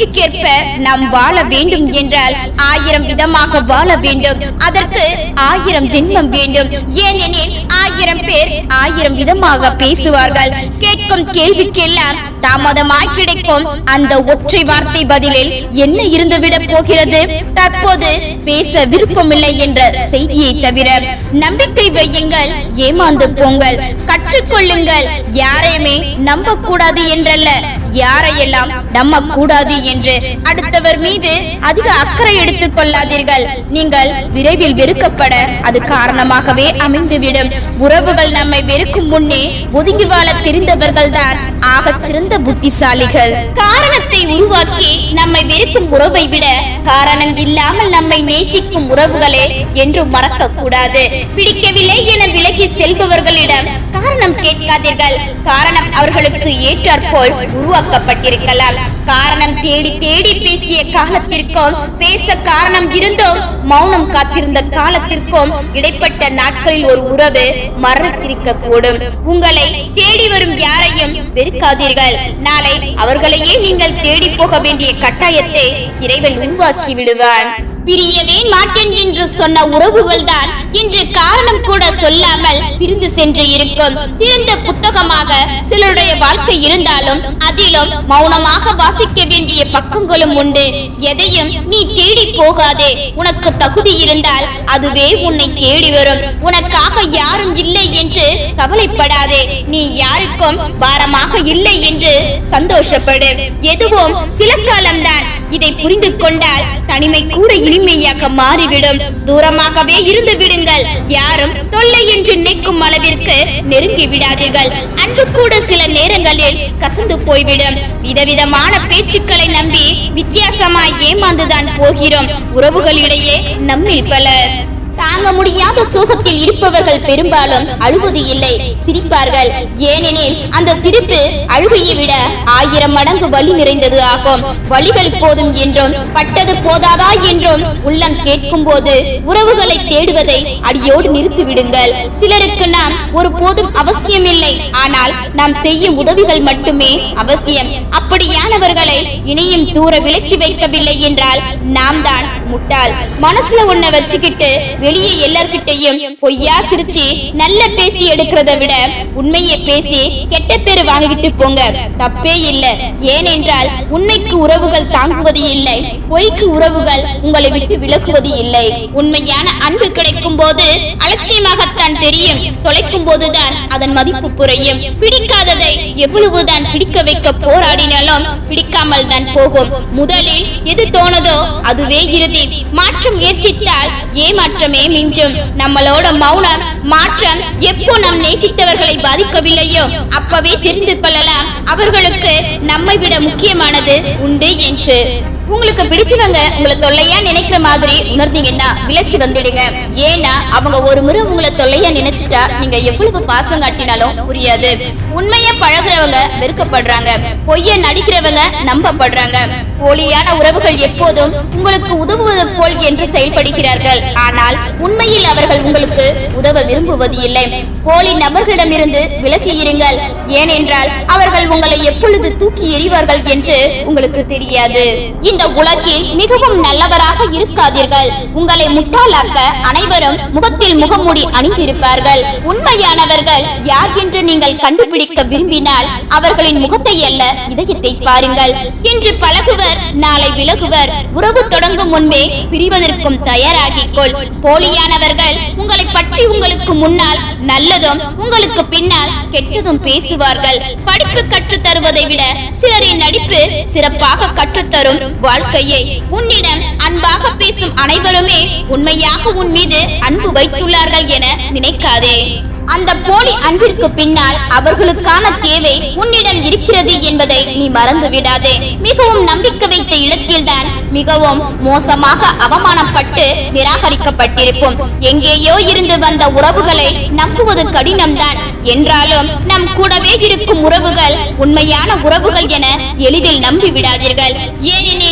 பேச்சுக்கேற்ப நாம் வாழ வேண்டும் என்றால் ஆயிரம் விதமாக வாழ வேண்டும். அதற்கு ஆயிரம் ஜென்மம் வேண்டும். ஏனெனில் ஆயிரம் பேர் ஆயிரம் விதமாக பேசுவார்கள். கேட்கும் கேள்விக்கெல்லாம் தாமதமாய் கிடைக்கும். அந்த ஒற்றை வார்த்தை பதிலில் என்ன இருந்துவிடப் போகிறது? தற்போது பேச விருப்பமில்லை என்ற செய்தியை தவிர நம்பிக்கை வையுங்கள் ஏமாந்து போங்கள். கற்றுக்கொள்ளுங்கள். யாரையுமே நம்ப கூடாது என்றல்ல. யாரையெல்லாம் நம்ப கூடாது என்று அடுத்தவர் மீது அதிக அக்கறை எடுத்துக் கொள்ளாதீர்கள். நீங்கள் விரைவில் வெறுக்கப்பட அது காரணமாகவே அமைந்துவிடும். உறவுகள் நம்மை வெறுக்கும் முன்னே ஒதுங்கி வாழ தெரிந்தவர்கள் தான் ஆக சிறந்த புத்திசாலிகள். காரணத்தை உருவாக்கி நம்மை வெறுக்கும் உறவை விட காரணம் இல்லாமல் நம்மை நேசிக்கும் உறவுகளே என்று மறக்க கூடாது பிடிக்கவில்லை என விலகி செல்பவர்களிடம் காரணம் கேட்காதீர்கள். காரணம் அவர்களுக்கு ஏற்றாற்போல் உருவாக்கப்பட்டிருக்கலாம். காரணம் தேடி தேடி பேசிய காலத்திற்கும் பேச காரணம் இருந்தும் மௌனம் காத்திருந்த காலத்திற்கும் இடைப்பட்ட நாட்களில் ஒரு உறவு மரணத்திருக்க கூடும் உங்களை தேடி வரும் யாரையும் வெறுக்காதீர்கள். நாளை அவர்களையே நீங்கள் தேடி போக வேண்டிய கட்டாயத்தை இறைவன் உருவாக்கி விடுவான். பிரியவே மாட்டேன் என்று சொன்ன உறவுகள் தான் இன்று காரணம் கூட சொல்லாமல் பிரிந்து சென்று இருக்கும். திறந்த புத்தகமாக சிலருடைய வாழ்க்கை இருந்தாலும் அதிலும் மௌனமாக வாசிக்க வேண்டிய பக்கங்களும் உண்டு. எதையும் நீ தேடி போகாதே. உனக்கு தகுதி இருந்தால் அதுவே உன்னை தேடி வரும். உனக்காக யாரும் இல்லை என்று கவலைப்படாதே. நீ யாருக்கும் பாரமாக இல்லை என்று சந்தோஷப்படு. எதுவும் சில காலம்தான் இதை புரிந்து கொண்டால் தனிமை கூட இனிமையாக மாறிவிடும். தூரமாகவே இருந்து விடுங்கள். யாரும் தொல்லை என்று நினைக்கும் அளவிற்கு நெருங்கி விடாதீர்கள். அன்பு கூட சில நேரங்களில் கசந்து போய்விடும். விதவிதமான பேச்சுக்களை நம்பி வித்தியாசமாய் ஏமாந்துதான் போகிறோம். உறவுகளிடையே நம்மில் பலர். தாங்க முடியாத சோகத்தில் இருப்பவர்கள் பெரும்பாலும் அழுவது இல்லை சிரிப்பார்கள். ஏனெனில் அந்த சிரிப்பு அழுகையை விட ஆயிரம் மடங்கு வலி நிறைந்தது ஆகும். வழிகள் போதும் என்றும் பட்டது போதாதா என்றும் உள்ளம் கேட்கும் போது உறவுகளை தேடுவதை அடியோடு நிறுத்தி விடுங்கள் சிலருக்கு நாம் ஒரு போதும் அவசியமில்லை ஆனால் நாம் செய்யும் உதவிகள் மட்டுமே அவசியம். அப்படியானவர்களை இனியும் தூர விலக்கி வைக்கவில்லை என்றால் நாம் தான் முட்டாள். மனசுல ஒன்ன வச்சுக்கிட்டு வெளியே எல்லார்கிட்டையும் பொய்யா சிரிச்சு நல்ல பேசி எடுக்கிறத விட உண்மையை பேசி கெட்ட பேரு வாங்கிட்டு போங்க. தப்பே இல்ல. ஏனென்றால் உண்மைக்கு உறவுகள் தாங்குவது இல்லை. பொய்க்கு உறவுகள் உங்களை விட்டு விலகுவது இல்லை. உண்மையான அன்பு கிடைக்கும் போது அலட்சியமாகத்தான் தெரியும். தொலைக்கும் போதுதான் அதன் மதிப்பு குறையும். பிடிக்காததை எவ்வளவுதான் பிடிக்க வைக்க போராடினாலும் பிடிக்காமல் தான் போகும். முதலில் எது தோணதோ அதுவே இறுதி. மாற்றம் முயற்சித்தால் ஏமாற்றமே மிஞ்சும். நம்மளோட மௌனம் மாற்றம் எப்போ நம் நேசித்தவர்களை பாதிக்கவில்லையோ அப்பவே தெரிந்து கொள்ளலாம். அவர்களுக்கு நம்மை விட முக்கியமானது உண்டு என்று. உங்களுக்கு பிடிச்சவங்க உங்களை தொல்லையா நினைக்கிற மாதிரி உணர்ந்தீங்கன்னா விலகி வந்துடுங்க. ஏன்னா அவங்க ஒரு முறை உங்களை தொல்லையா நினைச்சிட்டா நீங்க எவ்வளவு பாசம் காட்டினாலும் புரியாது. உண்மையா பழகுறவங்க வெறுக்கப்படுறாங்க. பொய்ய நடிக்கிறவங்க நம்பப்படுறாங்க. போலியான உறவுகள் எப்போதும் உங்களுக்கு உதவுவது போல் என்று செயல்படுகிறார்கள். ஆனால் உண்மையில் அவர்கள் உங்களுக்கு உதவ விரும்புவது இல்லை போலி நபர்களிடமிருந்து விலகி இருங்கள். ஏனென்றால் அவர்கள் உங்களை எப்பொழுது தூக்கி எறிவார்கள் என்று உங்களுக்கு தெரியாது. இந்த உலகில் மிகவும் நல்லவராக இருக்காதீர்கள். உங்களை முட்டாளாக்க அனைவரும் முகத்தில் முகமூடி அணிந்திருப்பார்கள். உண்மையானவர்கள் யார் என்று நீங்கள் கண்டுபிடிக்க விரும்பினால் அவர்களின் முகத்தை அல்ல இதயத்தை பாருங்கள். இன்று பழகுவர் நாளை விலகுவர். உறவு தொடங்கும் முன்பே பிரிவதற்கும் தயாராகிக் கொள். போலியானவர்கள் உங்களை பற்றி உங்களுக்கு முன்னால் நல்லதும் உங்களுக்கு பின்னால் கெட்டதும் பேசுவார்கள். படிப்பு கற்றுத் தருவதை விட சிலரின் நடிப்பு சிறப்பாக கற்றுத்தரும் வாழ்க்கையை உன்னிடம் அன்பாக பேசும் அனைவருமே உண்மையாக உன் மீது அன்பு வைத்துள்ளார்கள் என நினைக்காதே. அந்த போலி அன்பிற்கு பின்னால் அவர்களுக்கான தேவை உன்னிடம் இருக்கிறது என்பதை நீ மறந்து விடாதே மிகவும் நம்பிக்கை வைத்த இடத்தில்தான் மிகவும் மோசமாக அவமானப்பட்டு நிராகரிக்கப்பட்டிருப்போம். எங்கேயோ இருந்து வந்த உறவுகளை நம்புவது கடினம்தான். என்றாலும் நம் கூடவே இருக்கும் உறவுகள் உண்மையான உறவுகள் என எளிதில் நம்பிவிடாதீர்கள். ஏனெனில்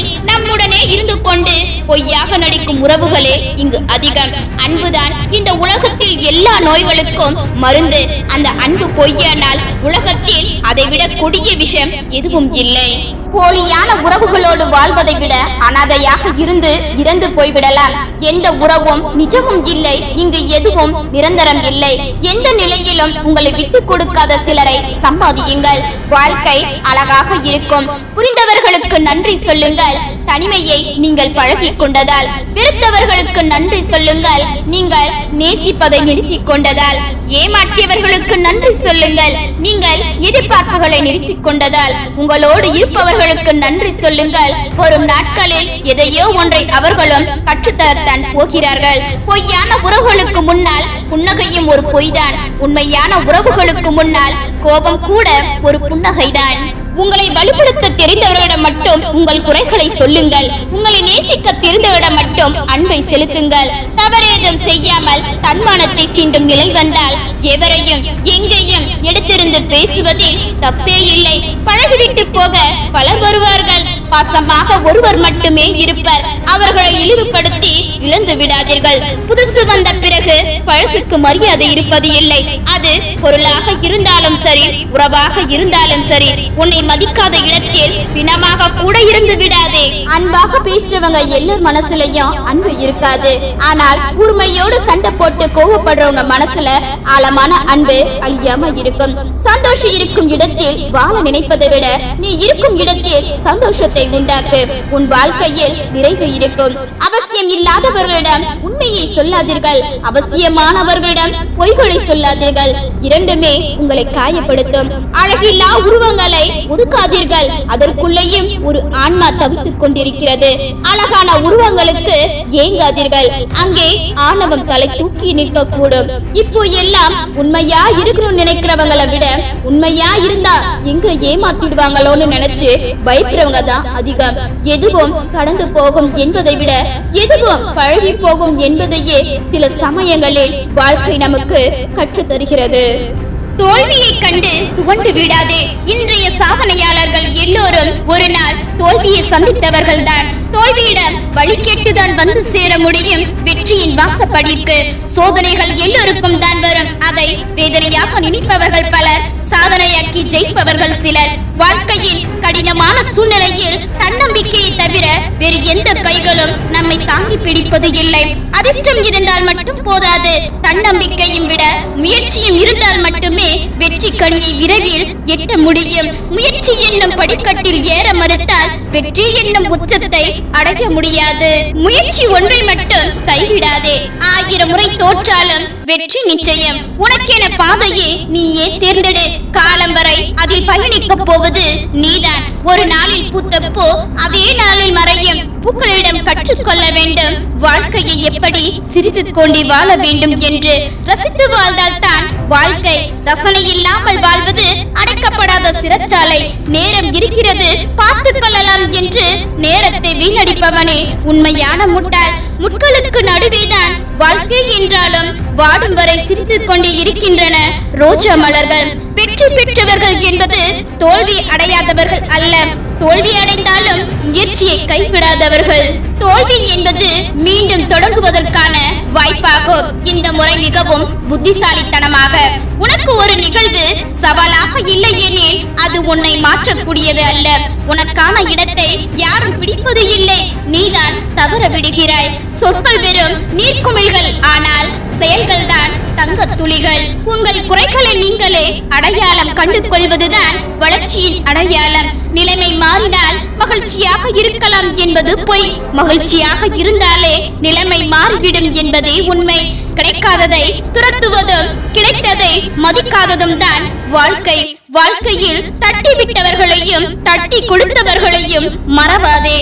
நம்முடனே இருந்து கொண்டு பொய்யாக நடிக்கும் உறவுகளே இங்கு அதிகம். அன்புதான். இந்த உலகத்தில் எல்லா நோய்களுக்கும் மருந்து. அந்த அன்பு பொய்யானால் உலகத்தில் அதைவிட கொடிய விஷம் எதுவும் இல்லை. போலியான உறவுகளோடு வாழ்வதை விட அனாதையாக இருந்து இறந்து போய்விடலாம். எந்த உறவும் நிஜமும் இல்லை. இங்கு எதுவும் நிரந்தரம் இல்லை. எந்த நிலையிலும் உங்களை விட்டு கொடுக்காத சிலரை சம்பாதியுங்கள். வாழ்க்கை அழகாக இருக்கும். புரிந்தவர்களுக்கு நன்றி சொல்லுங்கள். தனிமையை நீங்கள் பழகிக் கொண்டதால் வெறுத்தவர்களுக்கு நன்றி சொல்லுங்கள். நீங்கள் நேசிப்பதை நிறுத்திக் கொண்டதால் ஏமாற்றியவர்களுக்கு நன்றி சொல்லுங்கள். நீங்கள் எதிர்பார்ப்புகளை நிறுத்திக் கொண்டதால் உங்களோடு இருப்பவர்களுக்கு நன்றி சொல்லுங்கள். வரும் நாட்களில் எதையோ ஒன்றை அவர்களும் கற்றுத்தரத்தான் போகிறார்கள். பொய்யான உறவுகளுக்கு முன்னால் புன்னகையும் ஒரு பொய்தான். உண்மையான உறவுகளுக்கு முன்னால் கோபம் கூட ஒரு புன்னகைதான். உங்களை வலுப்படுத்த தெரிந்தவர்களிடம் மட்டும் உங்கள் குறைகளை சொல்லுங்கள். உங்களை நேசிக்க தெரிந்தவரிடம் மட்டும் அன்பை செலுத்துங்கள். தவறேதும் செய்யாமல் தன்மானத்தை சீண்டும் நிலை வந்தால் எவரையும் எங்கேயும் எடுத்திருந்து பேசுவதில் தப்பே இல்லை. பழகிவிட்டு போக பலர் வருவார்கள். பாசமாக ஒருவர் மட்டுமே இருப்பர். அவர்களை இழிவுபடுத்தி இழந்து விடாதீர்கள். புதுசு வந்த பிறகு பழசுக்கு மரியாதை இருப்பது இல்லை. அது பொருளாக இருந்தாலும் சரி உறவாக இருந்தாலும் சரி உன்னை மதிக்காத இடத்தில் பிணமாக கூட இருந்து விடாதே. அன்பாக பேசுறவங்க எல்லார் மனசுலயும் அன்பு இருக்காது. ஆனால் கூர்மையோடு சண்டை போட்டு கோவப்படுறவங்க மனசுல ஆழமான அன்பு அழியாம இருக்கும். சந்தோஷம் இருக்கும் இடத்தில் வாழ நினைப்பதை விட நீ இருக்கும் இடத்தில் சந்தோஷத்தை உண்டாக்கு. உன் வாழ்க்கையில் நிறைவு இருக்கும். அவசியம் இல்லாதவர்களிடம் உண்மையை சொல்லாதீர்கள். அவசியமானவர்களிடம் பொய்களை சொல்லாதீர்கள். இரண்டுமே உங்களை காயப்படுத்தும். அழகில்லா உருவங்களை ஒதுக்காதீர்கள். அதற்குள்ளேயும் ஒரு ஆன்மா தவித்துக் கொண்டிருக்கிறது. அழகான உருவங்களுக்கு ஏங்காதீர்கள். அங்கே ஆணவம் தலை தூக்கி நிற்க கூடும் இப்போ எல்லாம் உண்மையா இருக்கணும்னு நினைக்கிறவங்களை விட உண்மையா இருந்தா எங்க ஏமாத்திடுவாங்களோன்னு நினைச்சு பயப்படுறவங்க தான் அதிகம். எதுவும் கடந்து போகும் என்பதை விட எதுவும் பழகி போகும் என்பதையே சில சமயங்களில் வாழ்க்கை நமக்கு கற்றுத்தருகிறது. தோல்வியை கண்டு துவண்டு விடாதே. இன்றைய சாதனையாளர்கள் எல்லோரும் ஒரு நாள் தோல்வியை சந்தித்தவர்கள் தான் தோல்வியிடம் வழி கேட்டுதான் வந்து சேர முடியும். வெற்றியின் வாசப்படிக்கு சோதனைகள் எல்லோருக்கும் தான் வரும். அதை வேதனையாக நினைப்பவர்கள் பலர் சாதனையாக்கி ஜெயிப்பவர்கள் சிலர். வாழ்க்கையில் கடினமான சூழ்நிலையில் தன்னம்பிக்கையை தவிர வேறு எந்த கைகளும் நம்மை தாங்கி பிடிப்பது இல்லை. அதிர்ஷ்டம் இருந்தால் மட்டும் போதாது. தன்னம்பிக்கையும் விட முயற்சியும் இருந்தால் மட்டுமே மட்டுமே வெற்றி கனியை விரைவில் எட்ட முடியும். முயற்சி என்னும் படிக்கட்டில் ஏற மறுத்தால் வெற்றி என்னும் உச்சத்தை அடைய முடியாது. முயற்சி ஒன்றை மட்டும் கைவிடாதே. ஆயிரம் முறை தோற்றாலும் வெற்றி நிச்சயம். உனக்கென பாதையை நீயே தேர்ந்தெடு. காலம் வரை அதில் பயணிக்க போவது நீதான். ஒரு நாளில் பூத்த பூ அதே நாளில் மறையும். பூக்களிடம் கற்றுக்கொள்ள வேண்டும். வாழ்க்கையை எப்படி சிரித்துக் கொண்டு வாழ வேண்டும் என்று ரசித்து வாழ்ந்தால் தான் வாழ்க்கை ரசனை இல்லாமல் வாழ்வது அடைக்கப்படாத சிறைச்சாலை. நேரம் இருக்கிறது பார்த்துக் கொள்ளலாம் என்று நேரத்தை வீணடிப்பவனே. உண்மையான முட்டாள். முட்களுக்கு நடுவேதான் வாழ்க்கை என்றாலும் வாடும் வரை சிரித்துக் கொண்டே இருக்கின்றன ரோஜா மலர்கள். வெற்றி பெற்றவர்கள் என்பது தோல்வி அடையாதவர்கள் அல்ல. தோல்வி அடைந்தாலும் முயற்சியை கைவிடாதவர்கள். தோல்வி என்பது மீண்டும் தொடங்குவதற்கான வாய்ப்பாகும். இந்த முறை மிகவும் புத்திசாலித்தனமாக. உனக்கு ஒரு நிகழ்வு சவாலாக இல்லை எனில் அது உன்னை மாற்றக்கூடியது அல்ல. உனக்கான இடத்தை யாரும் பிடிப்பது இல்லை. நீதான் தவற விடுகிறாய். சொற்கள் வெறும் நீர்க்குமிழ்கள். ஆனால் செயல்கள் தான் தங்க துளிகள் உங்கள் குறைகளை நீங்களே அடையாளம் கண்டு கொள்வதுதான் வளர்ச்சியின் அடையாளம். நிலைமை மாறினால் மகிழ்ச்சியாக இருக்கலாம் என்பது பொய். மகிழ்ச்சியாக இருந்தாலே நிலைமை மாறிவிடும் என்பதே உண்மை. கிடைக்காததை துரத்துவதும் கிடைத்ததை மதிக்காததும் தான் வாழ்க்கை. வாழ்க்கையில் தட்டி விட்டவர்களையும் தட்டி கொடுத்தவர்களையும் மறவாதே.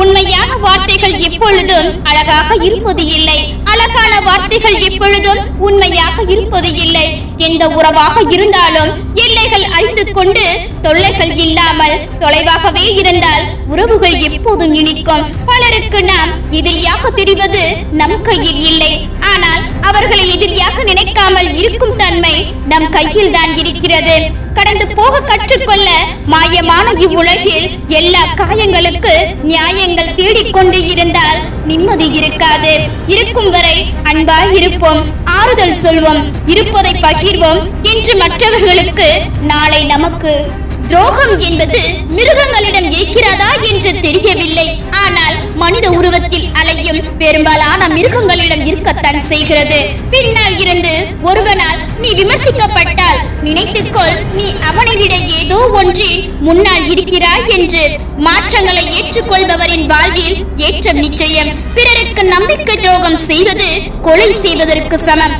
உண்மையான வார்த்தைகள் எப்பொழுதும் அழகாக இருப்பது இல்லை. அழகான வார்த்தைகள் எப்பொழுதும் உண்மையாக இருப்பது இல்லை. எந்த உறவாக இருந்தாலும் எல்லைகள் அறிந்து கொண்டு தொல்லைகள் இல்லாமல் தொலைவாகவே இருந்தால் உறவுகள் எப்போதும் இனிக்கும். பலருக்கு நாம் எதிரியாக தெரிவது நம் கையில் இல்லை. ஆனால் அவர்களை எதிரியாக நினைக்காமல் இருக்கும் தன்மை நம் கையில் தான் இருக்கிறது. கடந்து போக கற்றுக்கொள்ள மாயமான இவ்வுலகில் எல்லா காயங்களுக்கு நியாயங்கள் தேடிக்கொண்டு இருந்தால் நிம்மதி இருக்காது. இருக்கும் வரை அன்பாய் இருப்போம் ஆறுதல் சொல்வோம் இருப்பதை பகிர்வோம் இன்று மற்றவர்களுக்கு நாளை நமக்கு துரோகம் என்பது மிருகங்களிடம் இருக்கிறதா என்று தெரியவில்லை. ஆனால் மனித உருவத்தில் அலையும் பெரும்பாலான மிருகங்களிடம் இருக்கத்தான் செய்கிறது. பின்னால் இருந்து ஒருவனால் நீ விமர்சிக்கப்பட்டால் நினைத்துக்கொள் நீ அவனை விட ஏதோ ஒன்றில் முன்னால் இருக்கிறாய் என்று மாற்றங்களை ஏற்றுக்கொள்பவரின் வாழ்வில் ஏற்றம் நிச்சயம். பிறருக்கு நம்பிக்கை துரோகம் செய்வது கொலை செய்வதற்கு சமம்.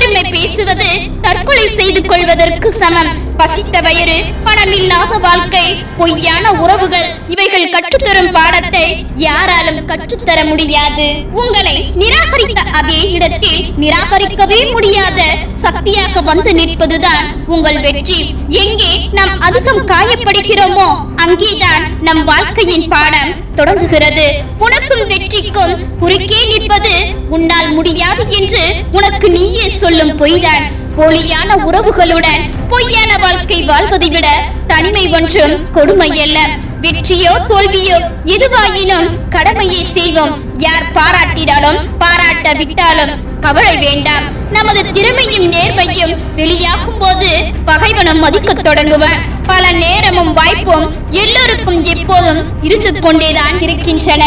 பெருமை பேசுவது தற்கொலை செய்து கொள்வதற்கு சமம். பசித்த வயிறு பணமில்லாத வாழ்க்கை பொய்யான உறவுகள் இவைகள் கற்றுத்தரும் பாடத்தை யாராலும் கற்றுத்தர முடியாது. உங்களை நிராகரித்த அதே இடத்தில் நிராகரிக்கவே முடியாத சக்தியாக வந்து நிற்பதுதான் உங்கள் வெற்றி. எங்கே நாம் அதிகம் காயப்படுகிறோமோ அங்கேதான் நம் வாழ்க்கையின் பாடம் தொடங்குகிறது. உனக்கும் வெற்றிக்கும் குறுக்கே நிற்பது உன்னால் முடியாது என்று உனக்கு நீயே சொல்லும் பொய்தான். போலியான உறவுகளுடன் பொய்யான வாழ்க்கை வாழ்வதை விட தனிமை ஒன்றும் கொடுமை அல்ல வெற்றியோ தோல்வியோ எதுவாயினும் கடமையை செய்வோம். யார் பாராட்டினாலும் பாராட்ட விட்டாலும் கவலை வேண்டாம். நமது திறமையும் நேர்மையும் வெளியாகும் போது பகைவனும் மதிக்கத் தொடங்குவான் பல நேரமும் வாய்ப்பும் எல்லோருக்கும் எப்போதும் இருந்து கொண்டேதான் இருக்கின்றன.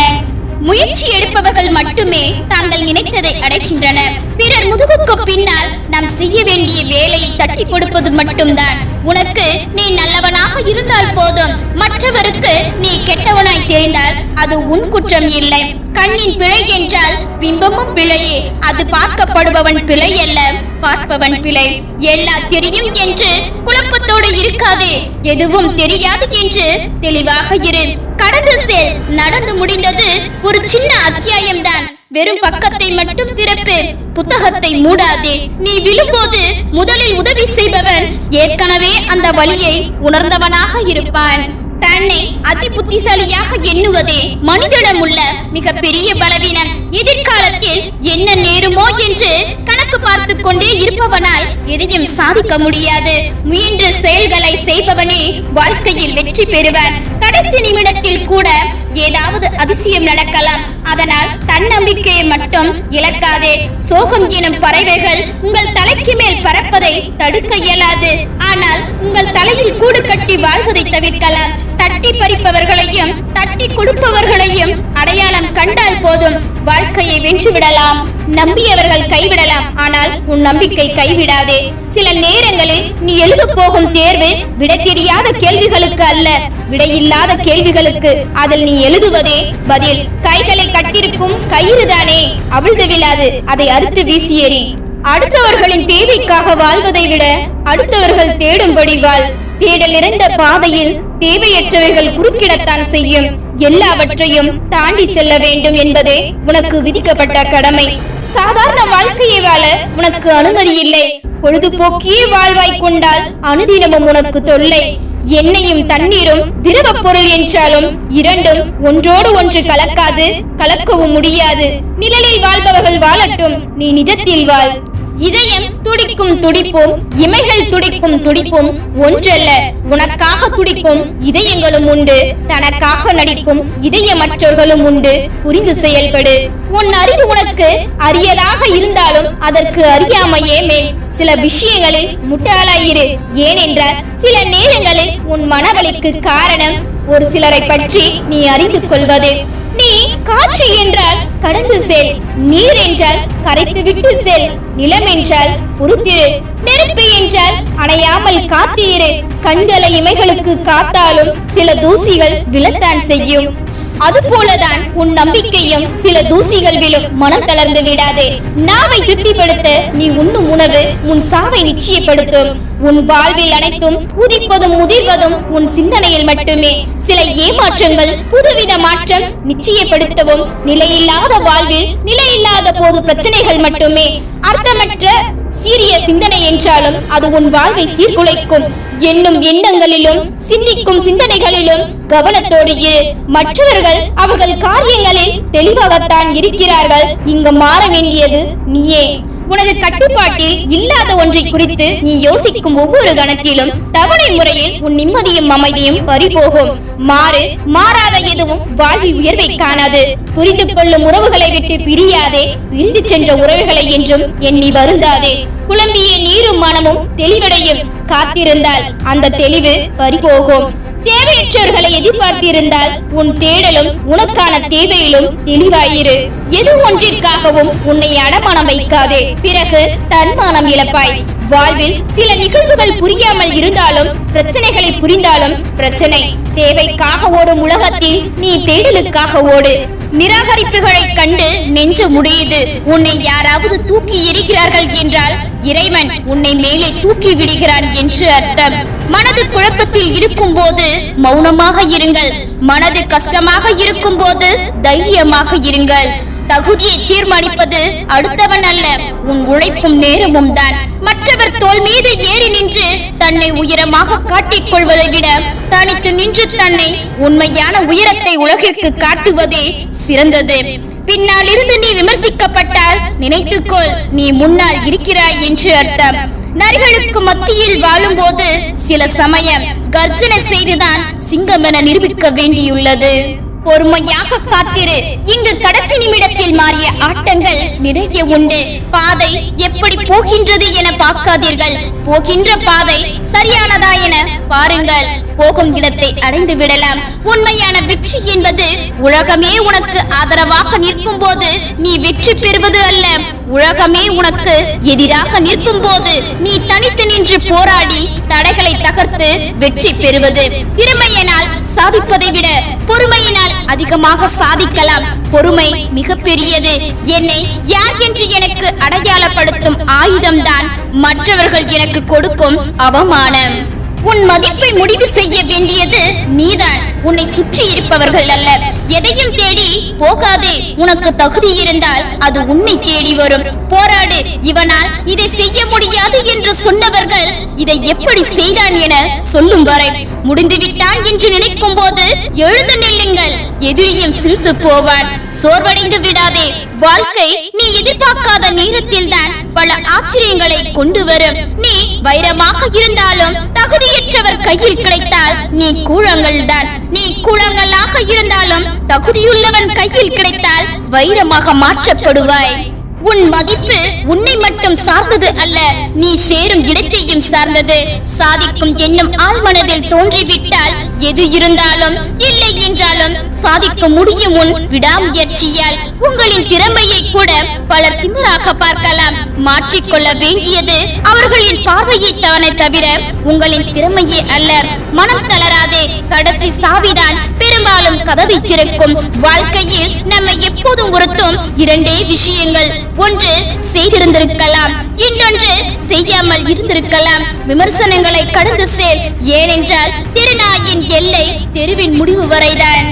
முயற்சி எடுப்பவர்கள் மட்டுமே தாங்கள் நினைத்ததை அடைகின்றனர் பிறர் முதுகுக்கு பின்னால் நாம் செய்ய வேண்டிய வேலையை தட்டி கொடுப்பது மட்டும்தான். உனக்கு நீ நல்லவனாக இருந்தால் போதும். மற்றவருக்கு நீ கெட்டவனாய் தெரிந்தால் அது உன் குற்றம் இல்லை. கண்ணின் பிழை என்றால் பிம்பமும் பிழையே. அது பார்க்கப்படுபவன் பிழை அல்ல பார்ப்பவன் பிழை. எல்லா தெரியும் என்று குழப்பத்தோடு இருக்காதே. எதுவும் தெரியாது என்று தெளிவாக இரு. கடந்து செல். நடந்து முடிந்தது ஒரு சின்ன அத்தியாயம்தான். வெறும் பக்கத்தை மட்டும் திறப்பு. புத்தகத்தை மூடாதே. நீ விழும்போது முதலில் உதவி செய்பவன் ஏற்கனவே அந்த வழியை உணர்ந்தவனாக இருப்பான். தன்னை அதி புத்திசாலியாக எண்ணுவதே மனிதனம் உள்ள மிகப்பெரிய பலவீனம். எதிர்காலத்தில் என்ன நேருமோ என்று கணக்கு பார்த்து கொண்டே இருப்பவனால் எதையும் சாதிக்க முடியாது. முயன்ற செயல்களை செய்பவனே வாழ்க்கையில் வெற்றி பெறுவான். கடைசி நிமிடத்தில் கூட ஏதாவது அதிசயம் நடக்கலாம். அதனால் தன்னம்பிக்கையை மட்டும் இழக்காதே. சோகம் எனும் பறவைகள் உங்கள் தலைக்கு மேல் பறப்பதை தடுக்க இயலாது. ஆனால் உங்கள் தலையில் கூடு கட்டி வாழ்வதை தவிர்க்கலாம். தட்டி பறிப்பவர்களையும் தட்டி கொடுப்பவர்களையும் அடையாளம் கண்டால் போதும். வாழ்க்கையை வென்று விடலாம். நம்பியவர்கள் கைவிடலாம். ஆனால் உன் நம்பிக்கை கைவிடாதே. சில நேரங்களில் நீ எழுத போகும் தேர்வு விடை தெரியாத கேள்விகளுக்கு அல்ல. விடையில்லாத கேள்விகளுக்கு அதில் நீ எழுதுவதே பதில். கைகளை கட்டிருக்கும் கயிறுதானே? அவிழ்ந்து விழாது அதை அறுத்து வீசி அடுத்தவர்களின் தேவைக்காக வாழ்வதை விட அடுத்தவர்கள் தேடும்படி வாழ். தேடல் நிறைந்த பாதையில் தேவையற்றவைகள் குறுக்கிடத்தான் செய்யும். எல்லாவற்றையும் தாண்டி செல்ல வேண்டும் என்பதே உனக்கு விதிக்கப்பட்ட கடமை. சாதாரண வாழ்க்கையை வாழ உனக்கு அனுமதி இல்லை. பொழுதுபோக்கியே வாழ்வாய் கொண்டால் அனுதினமும் உனக்கு தொல்லை. எண்ணெயும் தண்ணீரும் திரவ பொருள் என்றாலும் இரண்டும் ஒன்றோடு ஒன்று கலக்காது கலக்கவும் முடியாது. நிழலில் வாழ்பவர்கள் வாழட்டும் நீ நிஜத்தில் வாழ். இதயம் துடிக்கும் துடிப்பும் இமைகள் துடிக்கும் துடிப்பும் ஒன்றல்ல. உனக்காக துடிக்கும் இதயங்களும் உண்டு. தனக்காக நடிக்கும் இதயமற்றவர்களும் உண்டு. புரிந்து செயல்படு. உன் அறிவு உனக்கு அரியதாக இருந்தாலும் அதற்கு அறியாமையே மேல். சில விஷயங்களில் முட்டாளாயிரு. ஏனென்றால் சில நேரங்களில் உன் மனவழிக்கு காரணம் ஒரு சிலரை பற்றி நீ அறிந்து கொள்வது. நீ காற்று என்றால் கடந்து செல் நீர் என்றால் கரைத்து விட்டு செல் நிலம் என்றால் பொறுத்திரு நெருப்பு என்றால் அணையாமல் காத்தீரு. கண்களை இமைகளுக்கு காத்தாலும் சில தூசிகள் விழத்தான் செய்யும். அதுபோலதான் உன் நம்பிக்கையும் சில தூசிகள் விழும் மனம் தளர்ந்து விடாதே. நாவை திருப்திப்படுத்த நீ உண்ணும் உணவு உன் சாவை நிச்சயப்படுத்தும். உன் வாழ்வில் அனைத்தும் உதிப்பதும் முதிர்வதும் உன் சிந்தனையில் மட்டுமே. சில ஏமாற்றங்கள் புதுவித மாற்றம் நிச்சயப்படுத்தவும் நிலையில்லாத வாழ்வில் நிலையில்லாத போது பிரச்சனைகள் மட்டுமே. அர்த்தமற்ற சீரிய சிந்தனை என்றாலும் அது உன் வாழ்வை சீர்குலைக்கும். என்னும் எண்ணங்களிலும் சிந்திக்கும் சிந்தனைகளிலும் கவனத்தோடு இரு. மற்றவர்கள் அவர்கள் காரியங்களில் தெளிவாகத்தான் இருக்கிறார்கள். இங்கு மாற வேண்டியது நீயே. உனது கட்டுப்பாட்டில் இல்லாத ஒன்றை குறித்து நீ யோசிக்கும் ஒவ்வொரு கணத்திலும் தவணை முறையில் உன் நிம்மதியும் அமைதியும் பறிபோகும். மாறு மாறாத எதுவும் வாழ்வி உயர்வை காணாது. புரிந்து கொள்ளும் உறவுகளை விட்டு பிரியாதே. பிரிந்து சென்ற உறவுகளை என்றும் எண்ணி வருந்தாதே. குழம்பிய நீரும் மனமும் தெளிவடையும். காத்திருந்தால் அந்த தெளிவு பறிபோகும். தேவையற்றவர்களை எதிர்பார்த்திருந்தால் உன் தேடலும் உனக்கான தேவையிலும் தெளிவாயிரு. எது ஒன்றிற்காகவும் உன்னை அடமானம் வைக்காதே. பிறகு தன்மானம் இழப்பாய். வாழ்வில் சில நிகழ்வுகள் புரியாமல் இருந்தாலும் பிரச்சனைகளை புரிந்தாலும் பிரச்சனை. தேவைக்காக ஓடும் உலகத்தில் நீ தேடலுக்காக ஓடு. நிராகரிப்புகளை கண்டு நெஞ்சு முடியுது. உன்னை யாராவது தூக்கி எறிகிறார்கள் என்றால் இறைவன் உன்னை மேலே தூக்கி விடுகிறான் என்று அர்த்தம். மனது குழப்பத்தில் இருக்கும் போது மௌனமாக இருங்கள். மனது கஷ்டமாக இருக்கும் போது தைரியமாக இருங்கள். தகுதியை தீர்மானிப்பது அடுத்தவன் அல்ல உன் உழைப்பும் நேரமும் தான். மற்றவர் தோல் மீது ஏறி நின்று தன்னை உயரமாக காட்டிக் கொள்வதை விட தனித்து நின்று தன்னை உண்மையான உயரத்தை உலகிற்கு காட்டுவதே சிறந்தது. பின்னால் இருந்து நீ விமர்சிக்கப்பட்டால் நினைத்துக்கொள் நீ முன்னால் இருக்கிறாய் என்று அர்த்தம். நரிகளுக்கு மத்தியில் வாழும்போது சில சமயம் கர்ஜனை செய்துதான் சிங்கம் என நிரூபிக்க வேண்டியுள்ளது. பொறுமையாக காத்திரு. இங்கு கடைசி நிமிடத்தில் மாறிய ஆட்டங்கள் நிறைய உண்டு. பாதை எப்படி போகின்றது என பார்க்காதீர்கள். போகின்ற பாதை சரியானதா என பாருங்கள். போகும் இடத்தை அடைந்து விடலாம். உண்மையான வெற்றி என்பது உலகமே உனக்கு ஆதரவாக நிற்கும் போது நீ வெற்றி பெறுவது அல்ல. உலகமே உனக்கு எதிராக நிற்கும் போது நீ தனித்து நின்று போராடி தடைகளை தகர்த்து வெற்றி பெறுவது. திறமையினால் சாதிப்பதை விட பொறுமையினால் அதிகமாக சாதிக்கலாம். பொறுமை மிக பெரியது என்னை யார் என்று எனக்கு அடையாளப்படுத்தும் ஆயுதம்தான் மற்றவர்கள் எனக்கு கொடுக்கும் அவமானம். உன் மதிப்பை முடிவு செய்ய வேண்டியது நீதான். உன்னை சுற்றி இருப்பவர்கள் அல்ல. எதையும் தேடி போகாதே. உனக்கு தகுதி இருந்தால் அது உன்னை தேடி வரும். போராடு. இவனால் இதை செய்ய முடியாது என்று சொன்னவர்கள் இதை எப்படி செய்தான் என சொல்லும் வரை முடிந்துவிட்டான் என்று நினைக்கும் போது எழுந்து நில்லுங்கள். எதிரியும் சிரித்து போவான். சோர்வடைந்து விடாதே. வாழ்க்கை நீ எதிர்பார்க்காத நேரத்தில் தான் பல ஆச்சரியங்களை கொண்டு வரும் நீ வைரமாக இருந்தாலும் தகுதியற்றவர் கையில் கிடைத்தால் நீ கூழங்கள் தான் நீ கூழங்களாக இருந்தாலும் தகுதியுள்ளவன் கையில் கிடைத்தால் வைரமாக மாற்றப்படுவாய். உன் மதிப்பு உன்னை மட்டும் சார்ந்தது அல்ல நீ சேரும் இடத்தையும் சார்ந்தது. சாதிக்கும் என்னும் ஆழ்மனதில் தோன்றிவிட்டால் எது இருந்தாலும் இல்லை என்றாலும் சாதிக்க முடியும் உன் விடாமுயற்சியால் உங்களின் திறமையை கூட பலர் திமிராக பார்க்கலாம். மாற்றிக்கொள்ள வேண்டியது அவர்களின் பார்வையை தானே தவிர உங்களின் திறமையே அல்ல. மனம் தளராதே. கடைசி சாவிதான். பெரும்பாலும் கதவை திறக்கும் வாழ்க்கையில் நம்மை எப்போதும் உறுத்தும் இரண்டே விஷயங்கள். ஒன்று செய்திருந்திருக்கலாம். இன்னொன்று செய்யாமல் இருந்திருக்கலாம். விமர்சனங்களை கடந்து செல். ஏனென்றால் திருநாயின் எல்லை தெருவின் முடிவு வரைதான்.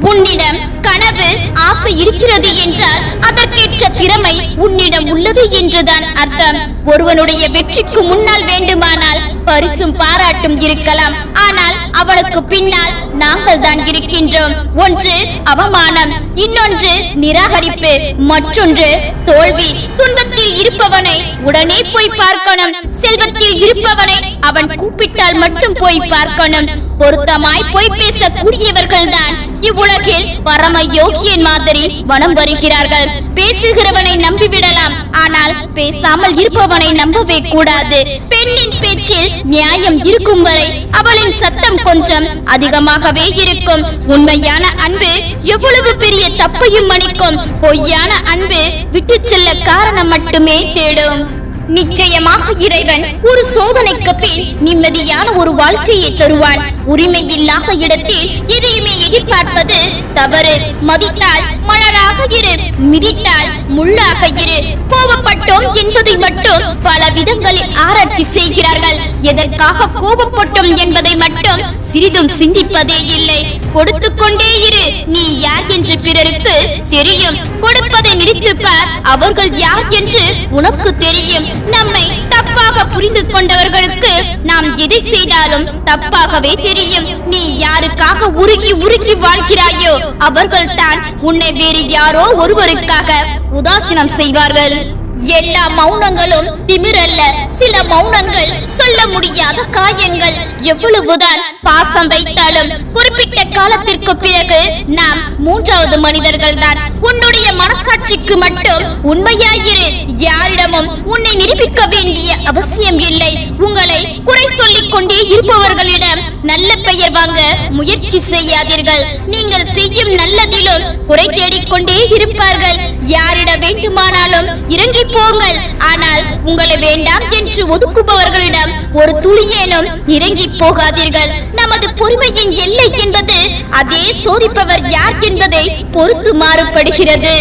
உன்னிடம் கனவு ஆசை இருக்கிறது என்றால் அதற்கேற்ற திறமை உன்னிடம் உள்ளது என்றுதான் அர்த்தம். ஒருவனுடைய வெற்றிக்கு முன்னால் வேண்டுமானால் பரிசும் பாராட்டும் இருக்கலாம். ஆனால் அவளுக்கு பின்னால் நாங்கள் தான் இருக்கின்றோம். ஒன்று அவமானம் இன்னொன்று நிராகரிப்பு மற்றொன்று தோல்வி. துன்பத்தில் இருப்பவனை உடனே போய் பார்க்கணும். செல்வத்தில் இருப்பவனை அவன் கூப்பிட்டால் மட்டும் போய் பார்க்கணும். பொருத்தமாய் போய் பேசக்கூடியவர்கள் தான் இவ்வுலகில் பரம யோகியன் மாதிரி வனம் வருகிறார்கள். பேசுகிறவனை நம்பிவிடலாம். ஆனால் பேசாமல் இருப்பவனை நம்பவே கூடாது. பெண்ணின் பேச்சில் நியாயம் இருக்கும் வரை அவளின் சத்தம் கொஞ்சம் அதிகமாகவே இருக்கும். உண்மையான அன்பு எவ்வளவு பெரிய தப்பையும் மன்னிக்கும். பொய்யான அன்பு விட்டு செல்ல காரணம் மட்டுமே தேடும். நிச்சயமாக இறைவன் ஒரு சோதனைக்கு பின் நிம்மதியான ஒரு வாழ்க்கையை தருவான். உரிமை இல்லாத இடத்தில் எதையுமே எதிர்பார்ப்பது தவறு. மதித்தால் மலராக இரு. மிதித்தால் முள்ளாக இரு. கோபப்பட்டோம் என்பதை மட்டும் பல விதங்களில் ஆராய்ச்சி செய்கிறார்கள். எதற்காக கோபப்பட்டோம் என்பதை மட்டும் சிறிதும் சிந்திப்பதே இல்லை. கொடுத்து கொண்டே இரு. நீ யார் என்று பிறருக்கு தெரியும். கொடுப்பதை நிறுத்திப் அவர்கள் யார் என்று உனக்கு தெரியும். நம்மை தப்பாக புரிந்து கொண்டவர்களுக்கு நாம் எதை செய்தாலும் தப்பாகவே தெரியும். நீ யாருக்காக உருகி உருகி வாழ்கிறாயோ அவர்கள் தான் உன்னை வேறு யாரோ ஒருவருக்காக உதாசீனம் செய்வார்கள். எல்லா மௌனங்களும் திமிரல்ல. சில மௌனங்கள் சொல்ல முடியாத காயங்கள். எவ்வளவுதான் பாசம் வைத்தாலும் குறிப்பிட்ட காலத்திற்கு பிறகு நாம் மூன்றாவது மனிதர்கள் தான் உன்னுடைய மனசாட்சிக்கு மட்டும் உண்மையாயிரு. யாரிடமும் உன்னை நிரூபிக்க வேண்டிய அவசியம் இல்லை. உங்களை குறை சொல்லிக் கொண்டே இருப்பவர்களிடம் நல்ல பெயர் வாங்க முயற்சி செய்யாதீர்கள். நீங்கள் செய்யும் நல்லதிலும் குறை தேடிக்கொண்டே இருப்பார்கள். யாரிட வேண்டுமானாலும் இறங்கி போங்கள். ஆனால் உங்களை வேண்டாம் என்று ஒதுக்குபவர்களிடம் ஒரு துளியேனும் இறங்கி போகாதீர்கள். நமது பொறுமையின் எல்லை என்பது அதே சோதிப்பவர் யார் என்பதை பொறுத்து மாறுபடுகிறது.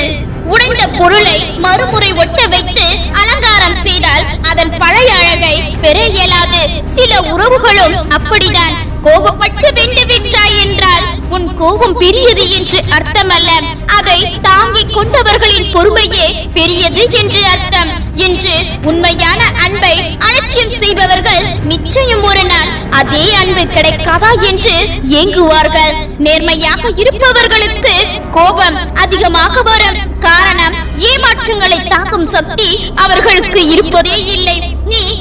உடைந்த பொருளை மறுமுறை ஒட்ட வைத்து அலங்காரம் செய்தால் அதன் பழைய அழகை பெற இயலாது. சில உறவுகளும் அப்படிதான் கோபப்பட்டு வென்று விட்டாய் என்றால் உன் கோபம் பெரியது என்று அர்த்தமல்ல. அதை தாங்கிக் கொண்டவர்களின் பொறுமையே பெரியது என்று அர்த்தம். என்று உண்மையான அன்பை அலட்சியம் செய்பவர்கள் நிச்சயம் ஒரு நாள் அதே அன்பு கிடைக்காதா என்று ஏங்குவார்கள். நேர்மையாக இருப்பவர்களுக்கு கோபம் அதிகமாக வரும். காரணம் ஏமாற்றங்களை தாக்கும் சக்தி அவர்களுக்கு இருப்பதே இல்லை. நீ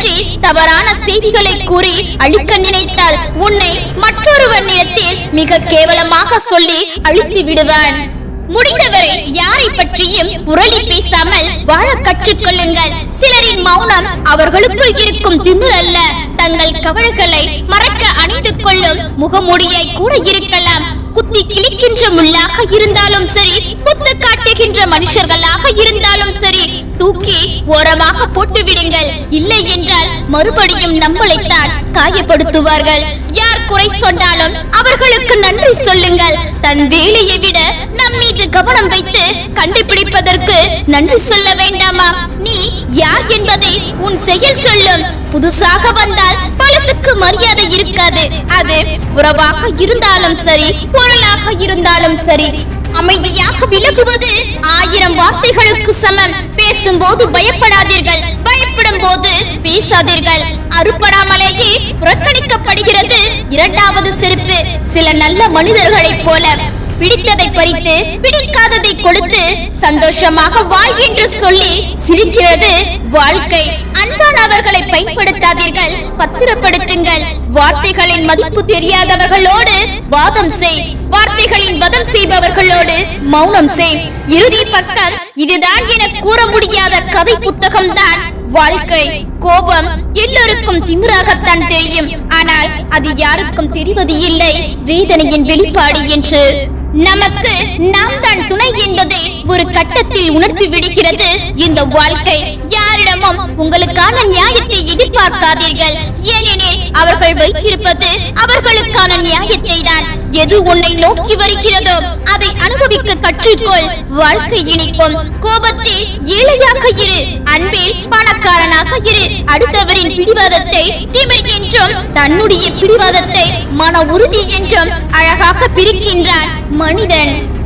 பற்றி தவறான செய்திகளை கூறி அழிக்க நினைத்தால் உன்னை மற்றொருவனிடத்தில் மிக கேவலமாக சொல்லி அழித்து விடுவான். முடிந்தவரை யாரை பற்றியும் புரளி பேசாமல் வாழ கற்றுக்கொள்ளுங்கள். சிலரின் மௌனம் அவர்களுக்குள் இருக்கும் திமிர் அல்ல. தங்கள் கவலைகளை மறக்க அணிந்து கொள்ளும் முகமூடியை கூட இருக்கலாம். குத்தி கிழிக்கின்ற முள்ளாக இருந்தாலும் சரி குத்து காட்டுகின்ற மனுஷர்களாக இருந்தாலும் சரி தூக்கி ஓரமாக போட்டு விடுங்கள். இல்லை என்றால் மறுபடியும் நம்மளைத்தான் காயப்படுத்துவார்கள். யார் குறை சொன்னாலும் அவர்களுக்கு நன்றி சொல்லுங்கள். தன் வேலையை விட நம் மீது கவனம் வைத்து கண்டுபிடிப்பதற்கு நன்றி சொல்ல வேண்டாமா? உன் செயல் சொல்லும். புதுசாக வந்தால் பழசுக்கு மரியாதை இருக்காது. அது உறவாக இருந்தாலும் சரி பொருளாக இருந்தாலும் சரி. அமைதியாக விலகுவது ஆயிரம் வார்த்தைகளுக்கு சமம். பேசும்போது பயப்படாதீர்கள். பயப்படும் போது பேசாதீர்கள். அறுபடாமலேயே புறக்கணிக்கப்படுகிறது இரண்டாவது செருப்பு. சில நல்ல மனிதர்களைப் போல. பிடித்ததை பறித்து பிடிக்காததை கொடுத்து சந்தோஷமாக வாழ் என்று சொல்லி சிரிக்கிறது வாழ்க்கை. அன்பானவர்களை பயன்படுத்தாதீர்கள். பத்திரப்படுத்துங்கள். வார்த்தைகளின் மதிப்பு தெரியாதவர்களோடு வாதம் செய். வார்த்தைகளின் வதம் செய்பவர்களோடு மௌனம் செய். இறுதி பக்கம் இதுதான் என கூற முடியாத கதை புத்தகம் தான் வாழ்க்கை கோபம் எல்லோருக்கும் திமிராகத்தான் தெரியும். ஆனால் அது யாருக்கும் தெரிவது இல்லை. வேதனையின் வெளிப்பாடு என்று. நமக்கு நாம் தான் துணை என்பதை ஒரு கட்டத்தில் உணர்த்தி விடுகிறது. இந்த வாழ்க்கை யாரிடமும் உங்களுக்கான நியாயத்தை எதிர்பார்க்காதீர்கள். ஏனெனில் அவர்கள் வைத்திருப்பது அவர்களுக்கான நியாயத்தை தான் எது உன்னை நோக்கி வருகிறதோ அதை அனுபவிக்க கற்றுக்கொள். வாழ்க்கை இனிக்கும். கோபத்தில் ஏழையாக இரு. அன்பில் பணக்காரனாக இரு. அடுத்தவரின் பிடிவாதத்தை திமிர் என்றும் தன்னுடைய பிடிவாதத்தை மன உறுதி என்றும் அழகாக பிரிக்கின்றான் மனிதன்.